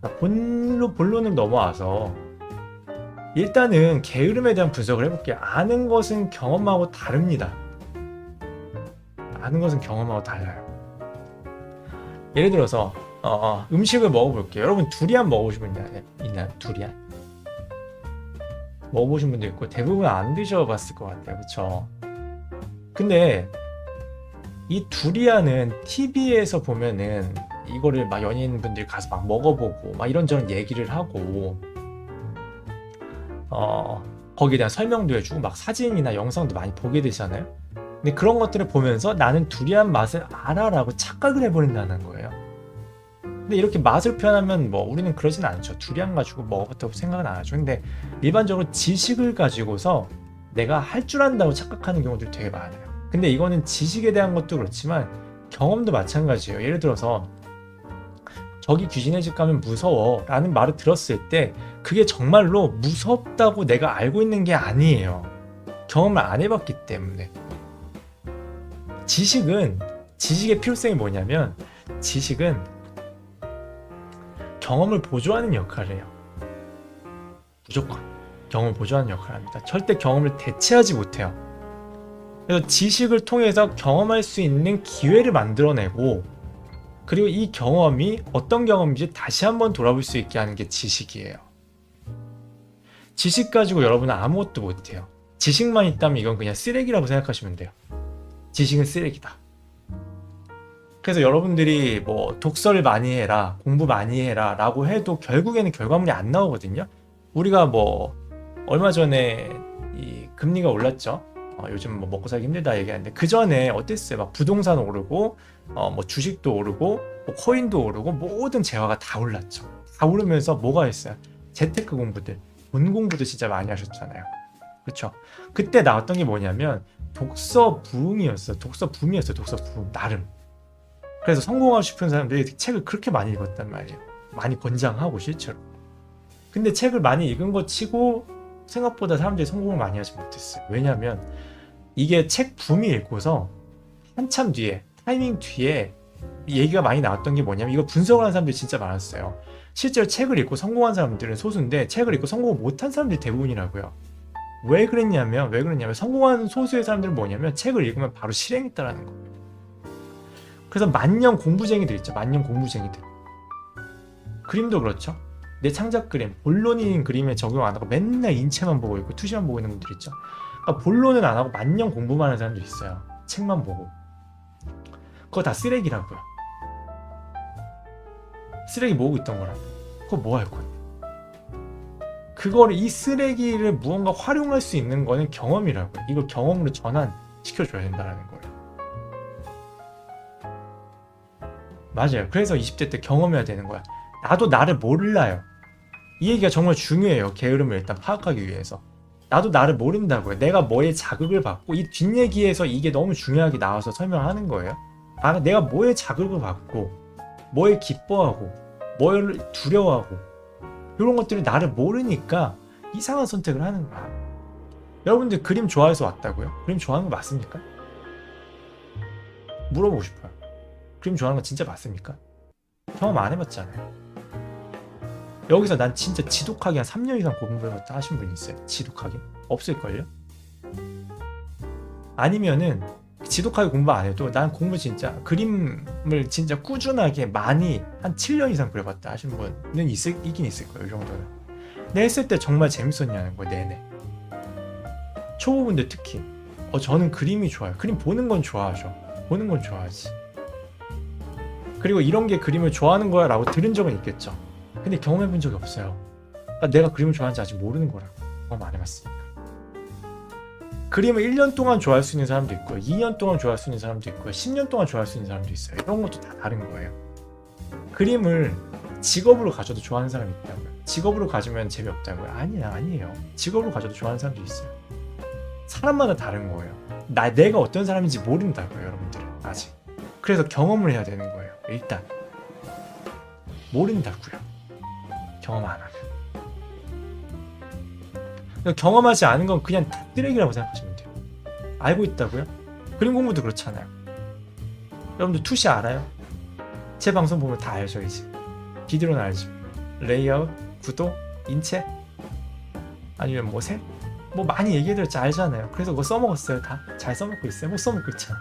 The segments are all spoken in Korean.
본로 본론을 넘어와서 일단은 게으름에 대한 분석을 해볼게요. 아는 것은 경험하고 다릅니다. 아는 것은 경험하고 달라요. 예를 들어서 어, 어, 음식을 먹어볼게요. 여러분 두리안 먹어보신 분? 있나요? 두리안? 먹어보신 분도 있고 대부분 안 드셔봤을 것 같아요. 그렇죠? 근데 이 두리안은 TV에서 보면은 이거를 막 연예인분들이 가서 막 먹어보고 막 이런저런 얘기를 하고 어 거기에 대한 설명도 해주고 막 사진이나 영상도 많이 보게 되잖아요. 근데 그런 것들을 보면서 나는 두리안 맛을 알아라고 착각을 해버린다는 거예요. 근데 이렇게 맛을 표현하면 뭐 우리는 그러진 않죠. 두리안 가지고 먹어봤다고 생각은 안 하죠. 근데 일반적으로 지식을 가지고서 내가 할 줄 안다고 착각하는 경우들이 되게 많아요. 근데 이거는 지식에 대한 것도 그렇지만 경험도 마찬가지예요. 예를 들어서 저기 귀신의 집 가면 무서워 라는 말을 들었을 때 그게 정말로 무섭다고 내가 알고 있는 게 아니에요. 경험을 안 해봤기 때문에. 지식은, 지식의 필요성이 뭐냐면 지식은 경험을 보조하는 역할을 해요. 무조건. 경험을 보조하는 역할을 합니다. 절대 경험을 대체하지 못해요. 그래서 지식을 통해서 경험할 수 있는 기회를 만들어내고 그리고 이 경험이 어떤 경험인지 다시 한번 돌아볼 수 있게 하는 게 지식이에요. 지식 가지고 여러분은 아무것도 못해요. 지식만 있다면 이건 그냥 쓰레기라고 생각하시면 돼요. 지식은 쓰레기다. 그래서 여러분들이 뭐 독서를 많이 해라, 공부 많이 해라 라고 해도 결국에는 결과물이 안 나오거든요. 우리가 뭐 얼마 전에 이 금리가 올랐죠. 어, 요즘 뭐 먹고 살기 힘들다 얘기하는데 그 전에 어땠어요? 막 부동산 오르고 어, 뭐 주식도 오르고 뭐 코인도 오르고 모든 재화가 다 올랐죠. 다 오르면서 뭐가 있어요? 재테크 공부들, 돈 공부도 진짜 많이 하셨잖아요. 그렇죠? 그때 나왔던 게 뭐냐면 독서 붐이었어요. 독서 붐이었어요. 독서 붐 나름. 그래서 성공하고 싶은 사람들이 책을 그렇게 많이 읽었단 말이에요. 많이 권장하고 실제로. 근데 책을 많이 읽은 것 치고 생각보다 사람들이 성공을 많이 하지 못했어요. 왜냐하면 이게 책 붐이 읽고서 한참 뒤에 타이밍 뒤에 얘기가 많이 나왔던 게 뭐냐면 이거 분석을 하는 사람들이 진짜 많았어요. 실제로 책을 읽고 성공한 사람들은 소수인데 책을 읽고 성공을 못한 사람들이 대부분이라고요. 왜 그랬냐면 왜 그랬냐면 성공한 소수의 사람들은 뭐냐면 책을 읽으면 바로 실행했다라는 거예요. 그래서 만년 공부쟁이들 있죠. 만년 공부쟁이들. 그림도 그렇죠. 내 창작 그림, 본론인 그림에 적용 안 하고 맨날 인체만 보고 있고 투시만 보고 있는 분들 있죠. 그러니까 본론은 안 하고 만년 공부만 하는 사람들 있어요. 책만 보고. 그거 다 쓰레기라고요. 쓰레기 모으고 있던 거라고. 그거 뭐할 거야? 그거를 이 쓰레기를 무언가 활용할 수 있는 거는 경험이라고요. 이걸 경험으로 전환시켜줘야 된다는 거예요. 맞아요. 그래서 20대 때 경험해야 되는 거야. 나도 나를 몰라요. 이 얘기가 정말 중요해요. 게으름을 일단 파악하기 위해서. 나도 나를 모른다고요. 내가 뭐에 자극을 받고 이 뒷얘기에서 이게 너무 중요하게 나와서 설명하는 거예요. 아, 내가 뭐에 자극을 받고 뭐에 기뻐하고 뭘 두려워하고 이런 것들이 나를 모르니까 이상한 선택을 하는 거야. 여러분들 그림 좋아해서 왔다고요? 그림 좋아하는 거 맞습니까? 물어보고 싶어요. 그림 좋아하는 거 진짜 맞습니까? 경험 안 해봤잖아요. 여기서 난 진짜 지독하게 한 3년 이상 공부해봤다 하신 분 있어요? 지독하게? 없을걸요? 아니면은 지독하게 공부 안 해도 난 공부 진짜 그림을 진짜 꾸준하게 많이 한 7년 이상 그려봤다 하신 분은 있을, 있긴 있을 거예요 이 정도는. 내 했을 때 정말 재밌었냐는 거예요 내내. 초보분들 특히. 어 저는 그림이 좋아요. 그림 보는 건 좋아하죠. 보는 건 좋아하지. 그리고 이런 게 그림을 좋아하는 거야 라고 들은 적은 있겠죠. 근데 경험해 본 적이 없어요. 그러니까 내가 그림을 좋아하는지 아직 모르는 거라고 경험 안 해봤으니까 그림을 1년 동안 좋아할 수 있는 사람도 있고요. 2년 동안 좋아할 수 있는 사람도 있고요. 10년 동안 좋아할 수 있는 사람도 있어요. 이런 것도 다 다른 거예요. 그림을 직업으로 가져도 좋아하는 사람이 있다고요. 직업으로 가지면 재미없다고요. 아니야 아니에요. 직업으로 가져도 좋아하는 사람도 있어요. 사람마다 다른 거예요. 나 내가 어떤 사람인지 모른다고요 여러분들은 아직. 그래서 경험을 해야 되는 거예요 일단. 모른다고요. 경험 안 하면 경험하지 않은 건 그냥 다 쓰레기라고 생각하시면 돼요 알고 있다고요? 그림 공부도 그렇잖아요 여러분들 투시 알아요? 제 방송 보면 다 알죠 이제 비디오는 알죠 레이아웃, 구도, 인체 아니면 뭐 색? 뭐 많이 얘기해드렸지 알잖아요. 그래서 그거 써먹었어요 다. 잘 써먹고 있어요. 못 써먹고 있잖아.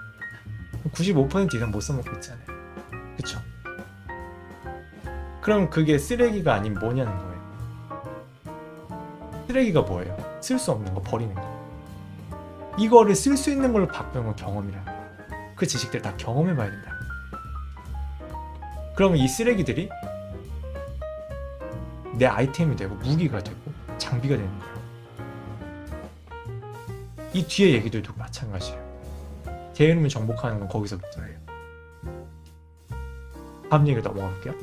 95% 이상 못 써먹고 있잖아요. 그쵸? 그럼 그게 쓰레기가 아닌 뭐냐는 거예요. 쓰레기가 뭐예요? 쓸 수 없는 거 버리는 거. 이거를 쓸 수 있는 걸로 바꾸는 건 경험이라. 그 지식들 다 경험해 봐야 된다. 그러면 이 쓰레기들이 내 아이템이 되고 무기가 되고 장비가 되는 거야. 이 뒤에 얘기들도 마찬가지예요. 제 이름을 정복하는 건 거기서부터예요. 다음 얘기로 넘어갈게요.